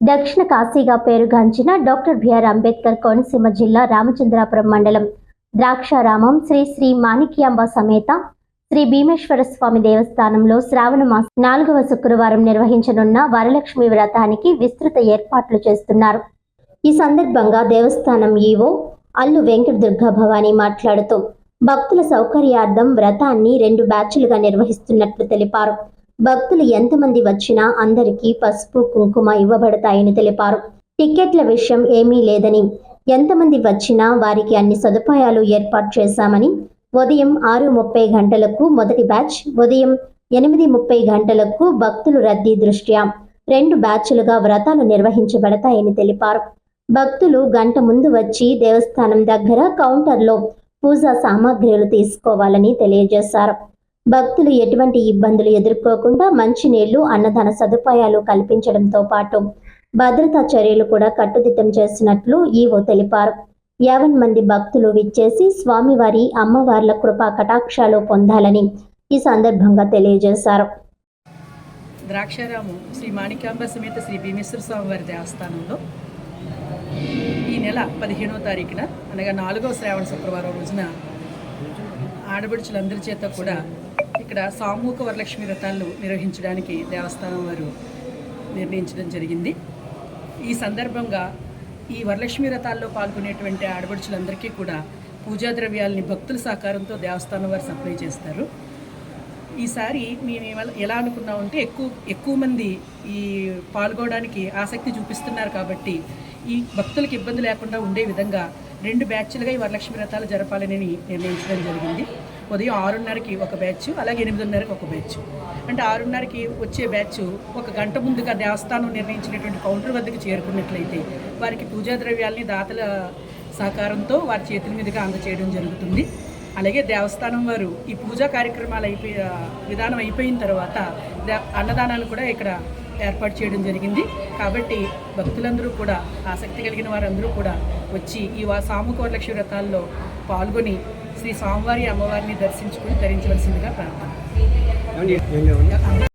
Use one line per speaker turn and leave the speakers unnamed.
దక్షిణ కాశీగా పేరుగాంచిన డాక్టర్ బిఆర్ అంబేద్కర్ కోనసీమ జిల్లా రామచంద్రాపురం మండలం ద్రాక్షారామం శ్రీ శ్రీ మాణిక్యాంబ సమేత శ్రీ భీమేశ్వర స్వామి దేవస్థానంలో శ్రావణ మాసం నాలుగవ శుక్రవారం నిర్వహించనున్న వరలక్ష్మి వ్రతానికి విస్తృత ఏర్పాట్లు చేస్తున్నారు. ఈ సందర్భంగా దేవస్థానం ఈవో అల్లు వెంకట దుర్గా భవానీ మాట్లాడుతూ భక్తుల సౌకర్యార్థం వ్రతాన్ని రెండు బ్యాచ్లుగా నిర్వహిస్తున్నట్లు తెలిపారు. భక్తులు ఎంతమంది వచ్చినా అందరికీ పసుపు కుంకుమ ఇవ్వబడతాయని తెలిపారు. టిక్కెట్ల విషయం ఏమీ లేదని ఎంతమంది వచ్చినా వారికి అన్ని సదుపాయాలు ఏర్పాటు చేశామని ఉదయం ఆరు ముప్పై గంటలకు మొదటి బ్యాచ్ ఉదయం ఎనిమిది ముప్పై గంటలకు భక్తులు రద్దీ దృష్ట్యా రెండు బ్యాచ్లుగా వ్రతాలు నిర్వహించబడతాయని తెలిపారు. భక్తులు గంట ముందు వచ్చి దేవస్థానం దగ్గర కౌంటర్లో పూజా సామాగ్రిలు తీసుకోవాలని తెలియజేశారు. భక్తులు ఎటువంటి ఇబ్బందులు ఎదుర్కోకుండా మంచినీళ్ళు అన్నదాన సదుపాయాలు కల్పించడంతో పాటు భద్రతా చర్యలు కూడా కట్టుదిట్టం చేసినట్లు ఈవో తెలిపారు. యావన్ మంది భక్తులు విచ్చేసి స్వామివారి అమ్మవార్ల కృపా కటాక్షాలు పొందాలని ఈ సందర్భంగా తెలియజేశారు.
ద్రాక్షారాము శ్రీ మాణిక్యాంబ సమేత శ్రీ భీమేశ్వర స్వామివారి దేవస్థానంలో ఈ నెల పదిహేనవ తారీఖున అనగా నాలుగవ శ్రావణ శుక్రవారం రోజున ఆడబడుచులందరి చేత కూడా ఇక్కడ సామూహిక వరలక్ష్మి వ్రతాలు నిర్వహించడానికి దేవస్థానం వారు నిర్ణయించడం జరిగింది. ఈ సందర్భంగా ఈ వరలక్ష్మి వ్రతాల్లో పాల్గొనేటువంటి ఆడబడుచులందరికీ కూడా పూజా ద్రవ్యాలని భక్తుల సహకారంతో దేవస్థానం వారు సప్లై చేస్తారు. ఈసారి మేము ఎలా అనుకున్నామంటే ఎక్కువ ఎక్కువ మంది ఈ పాల్గొనడానికి ఆసక్తి చూపిస్తున్నారు కాబట్టి ఈ భక్తులకు ఇబ్బంది లేకుండా ఉండే విధంగా రెండు బ్యాచ్లుగా ఈ వరలక్ష్మి వ్రతాలు జరపాలని నిర్ణయించడం జరిగింది. ఉదయం ఆరున్నరకి ఒక బ్యాచ్ అలాగే ఎనిమిదిన్నరకి ఒక బ్యాచ్ అంటే ఆరున్నరకి వచ్చే బ్యాచ్ ఒక గంట ముందుగా దేవస్థానం నిర్ణయించినటువంటి కౌంటర్ వద్దకు చేరుకున్నట్లయితే వారికి పూజా ద్రవ్యాల్ని దాతల సహకారంతో వారి చేతుల మీదుగా అందచేయడం జరుగుతుంది. అలాగే దేవస్థానం వారు ఈ పూజా కార్యక్రమాలు అయిపోయి విధానం అయిపోయిన తర్వాత దే- అన్నదానాలు కూడా ఇక్కడ ఏర్పాటు చేయడం జరిగింది. కాబట్టి భక్తులందరూ కూడా ఆసక్తి కలిగిన వారందరూ కూడా వచ్చి ఈ వా- సామూహిక వరలక్ష్మి వ్రతాల్లో పాల్గొని శ్రీ స్వామివారి అమ్మవారిని దర్శించుకుని ధరించవలసిందిగా ప్రార్థన.